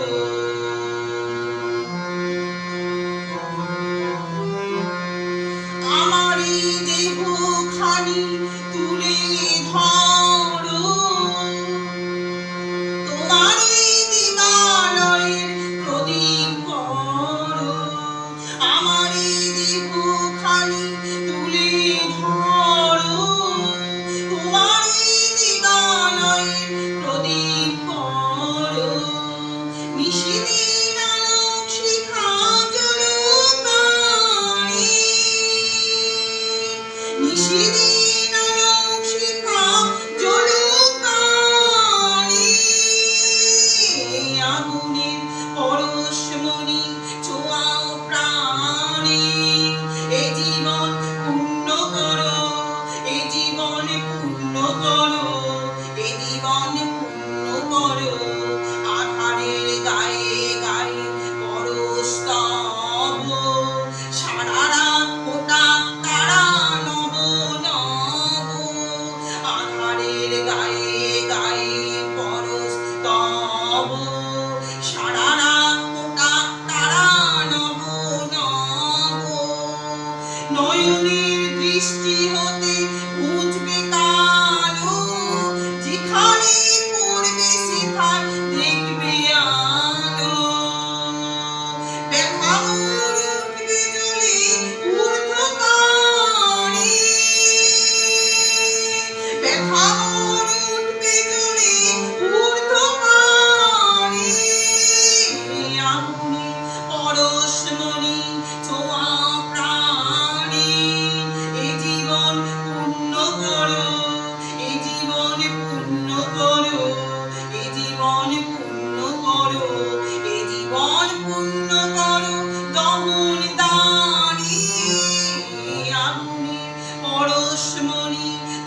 Lord. পরশমণি চোয়াও প্রাণে। এ জীবন পূর্ণ করো, এ জীবন পূর্ণ করো, এ জীবন পূর্ণ করো। নয়নের দৃষ্টি হতে বুঝবে